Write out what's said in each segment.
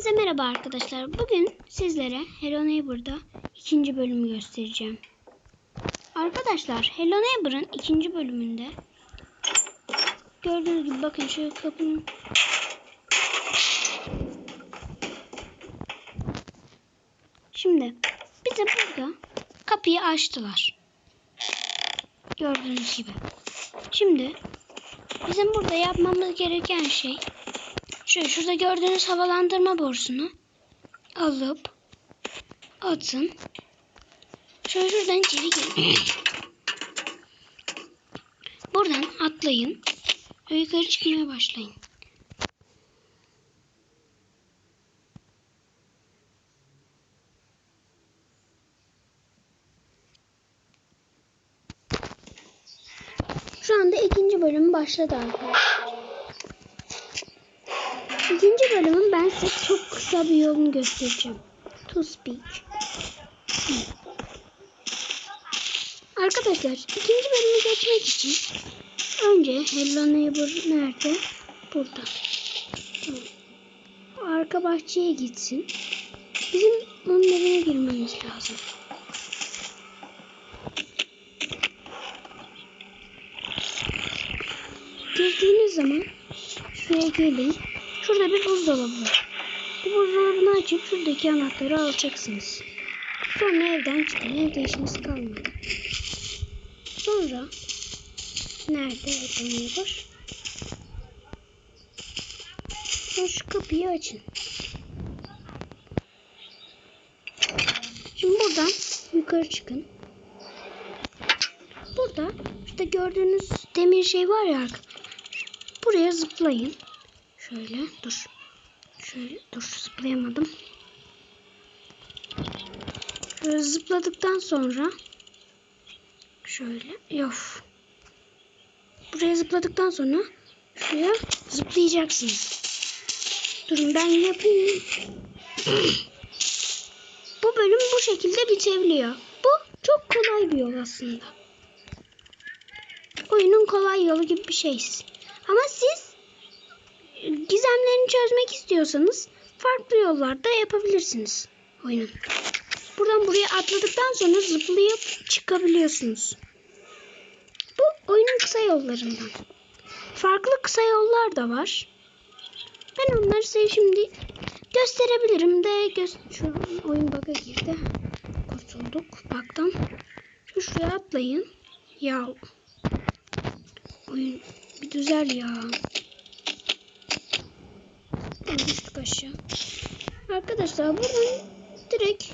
Hepinize merhaba arkadaşlar. Bugün sizlere Hello Neighbor'da ikinci bölümü göstereceğim. Arkadaşlar Hello Neighbor'ın ikinci bölümünde gördüğünüz gibi bakın şu kapının Şimdi bize burada kapıyı açtılar. Gördüğünüz gibi. Şimdi bizim burada yapmamız gereken şey şu şurada gördüğünüz havalandırma borusunu alıp atın. Şöyle şuradan içeri girin. Buradan atlayın. Ve yukarı çıkmaya başlayın. Şu anda ikinci bölüm başladı arkadaşlar. Bölümün ben size çok kısa bir yolunu göstereceğim. To speak. Arkadaşlar ikinci bölümü geçmek için önce Hello Neighbor nerede? Burada. Arka bahçeye gitsin. Bizim onun evine girmemiz lazım. Girdiğiniz zaman şuraya gelin. Şurada bir buzdolabı var. Bu buzdolabını açıp şuradaki anahtarı alacaksınız. Sonra evden çıkın. Evde işiniz kalmadı. Sonra nerede var? Sonra şu kapıyı açın. Şimdi buradan yukarı çıkın. Burada işte gördüğünüz demir şey var ya buraya zıplayın. Şöyle dur. Şöyle dur zıplayamadım. Şöyle zıpladıktan sonra şöyle yof. Buraya zıpladıktan sonra şuraya zıplayacaksınız. Durun ben yapayım. bu bölüm bu şekilde bitebiliyor. Bu çok kolay bir yol aslında. Oyunun kolay yolu gibi bir şey. Ama siz gizemlerini çözmek istiyorsanız farklı yollarda yapabilirsiniz oyunun. Buradan buraya atladıktan sonra zıplayıp çıkabiliyorsunuz. Bu oyunun kısa yollarından. Farklı kısa yollar da var. Ben onları size şimdi gösterebilirim de gö şu oyun bug'a girdi. Kurtulduk baktan. Şu şuraya atlayın. Ya oyun bir düzel ya. Düştük aşağı. Arkadaşlar buradan direkt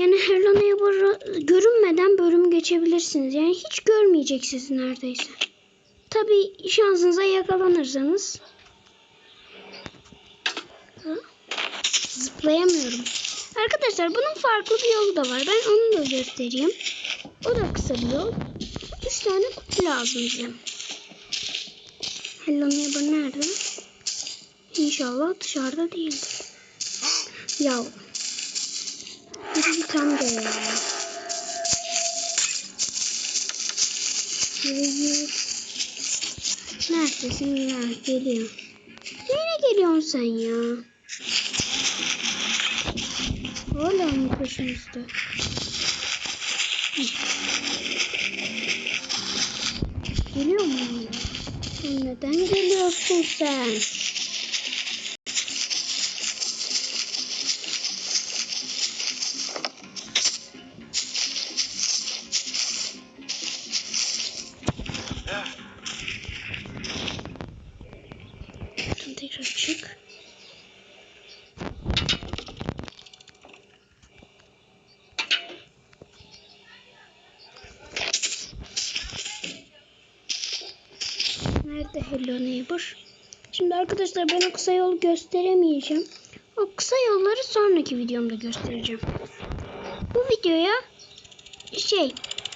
yani Neighbor'ı görünmeden bölüm geçebilirsiniz. Yani hiç görmeyeceksiniz neredeyse. Tabi şansınıza yakalanırsanız. Ha? Zıplayamıyorum. Arkadaşlar bunun farklı bir yolu da var. Ben onu da göstereyim. O da kısa bir yol. Üç tane kutu lazım bize. Hello Neighbor nerede? İnşallah dışarıda değildir. Ya. Bir tam da Neredesin ya? Geliyor. Nereye geliyorsun sen ya? Hala mı peşimizde? Geliyor mu? Neden geliyorsun sen? Nerede Hello Neighbor? Şimdi arkadaşlar ben o kısa yolu gösteremeyeceğim. O kısa yolları sonraki videomda göstereceğim. Bu videoya şey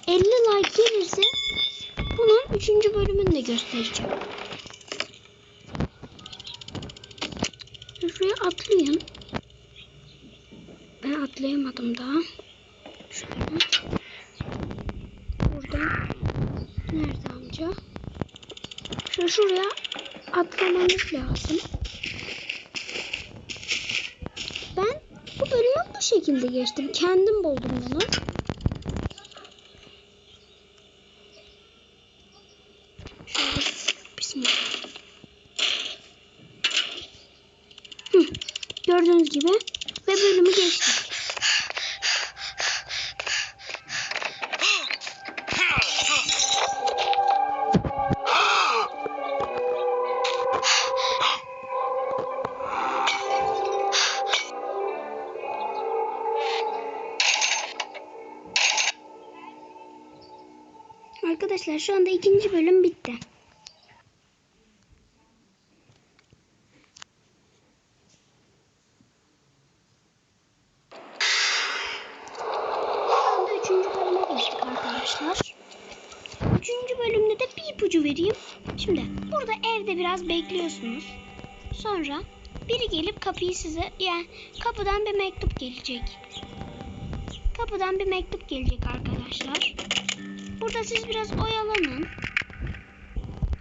50 like gelirse bunun 3. bölümünü de göstereceğim. Şuraya atlayın. Ben atlayamadım daha. Şöyle. Şimdi şuraya atlamamız lazım. Ben bu bölümü bu şekilde geçtim. Kendim buldum bunu. Bismillah. Gördüğünüz gibi ve bölümü geçtim. Arkadaşlar şu anda ikinci bölüm bitti. Şu anda üçüncü bölüme geçtik arkadaşlar. Üçüncü bölümde de bir ipucu vereyim. Şimdi burada evde biraz bekliyorsunuz. Sonra biri gelip kapıyı size yani kapıdan bir mektup gelecek. Kapıdan bir mektup gelecek arkadaşlar. Burada siz biraz oyalanın.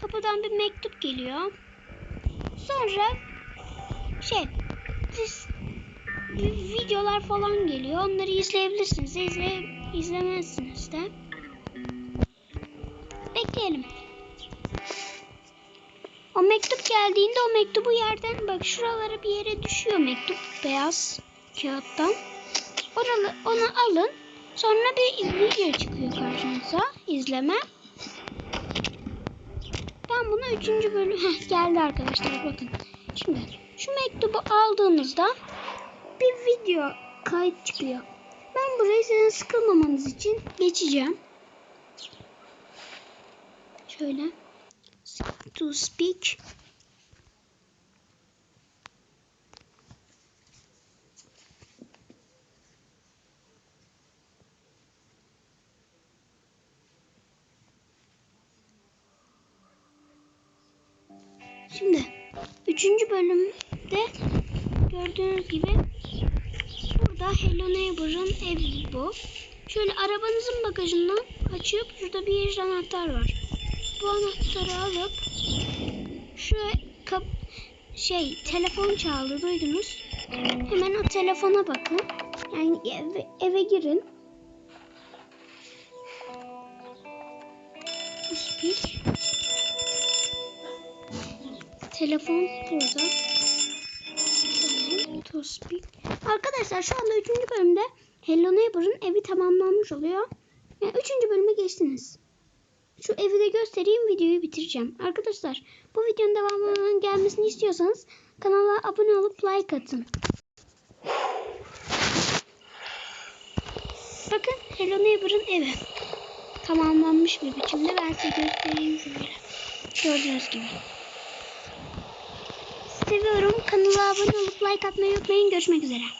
Kapıdan bir mektup geliyor. Sonra şey siz vi- videolar falan geliyor. Onları izleyebilirsiniz. İzle, izlemezsiniz de. Bekleyelim. O mektup geldiğinde o mektubu yerden bak şuralara bir yere düşüyor mektup beyaz kağıttan. Oralı, onu alın. Sonra bir video çıkıyor karşınıza. izleme. Ben bunu üçüncü bölüm Heh, geldi arkadaşlar bakın. Şimdi şu mektubu aldığınızda bir video kayıt çıkıyor. Ben burayı sizin sıkılmamanız için geçeceğim. Şöyle to speak Şimdi üçüncü bölümde gördüğünüz gibi burada Hello Neighbor'ın evi bu. Şöyle arabanızın bagajından açıp şurada bir yeşil anahtar var. Bu anahtarı alıp şu kap şey telefon çaldı duydunuz. Hemen o telefona bakın. Yani eve, eve girin. Speak. Telefon burada. Tamam. To speak. Arkadaşlar şu anda 3. bölümde Hello Neighbor'ın evi tamamlanmış oluyor. Yani 3. bölüme geçtiniz. Şu evi de göstereyim videoyu bitireceğim. Arkadaşlar bu videonun devamının gelmesini istiyorsanız kanala abone olup like atın. Bakın Hello Neighbor'ın evi. Tamamlanmış bir biçimde ben size göstereyim. Gördüğünüz gibi. Seviyorum. Kanala abone olup like atmayı unutmayın. Görüşmek üzere.